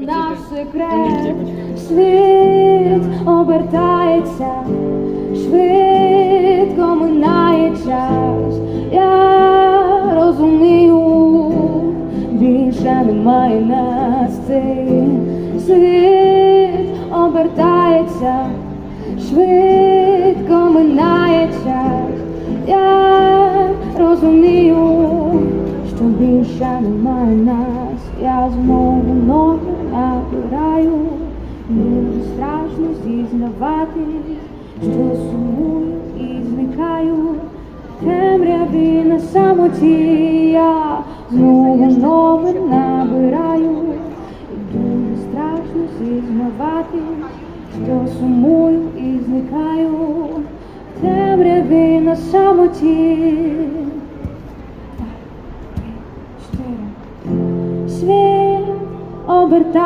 Наш секрет, світ обертається, швидко минає час. Я розумію, більше немає нас цей світ обертається, швидко минає час. Я розумію, що більше немає нас. Я знову страшно зізнавати, що сумую і зникаю. Темряві на самоті я знову номер набираю, дуже страшно зізнавати, що сумую і зникаю. Темряві на самоті. Світ обертає.